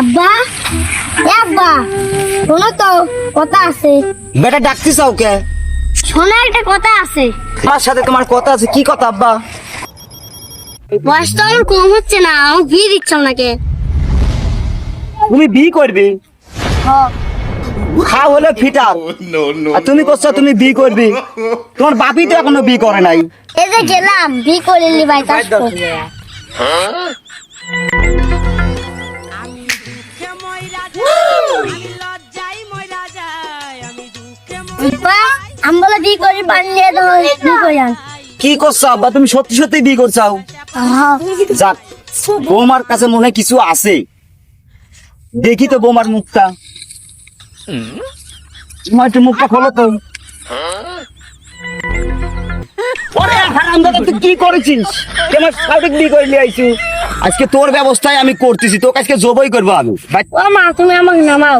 আব্বা? এ আব্বা শোনো তো কথা আছে। বেটা ডাকছিস ওকে? শোনো একটা কথা আছে। আমার সাথে তোমার কথা আছে? কি কথা আব্বা? বয়স তো আমার কম হচ্ছে না আমি বিয়ে দিচ্ছ নাকি তুমি বি করবি? খা হলে ফিটার। No. আর তুমি করছ তুমি বি করবি। তোমার বাপি তো এখনও বি করে নাই। এই যে গেলাম নিলি ভাই কাজ আমি বলে করি করি কি করছ আব্বা? তুমি সত্যি সত্যি বি করছাও। যাক বৌমার কাছে মনে হয় কিছু আছে। দেখি তো বৌমার মুখটা। তোমার একটু খোলো তো। তুই কি আজকে আমি করতেছি, তোকে আজকে জবই করব আমি। মা, তুমি আমাকে নামাও।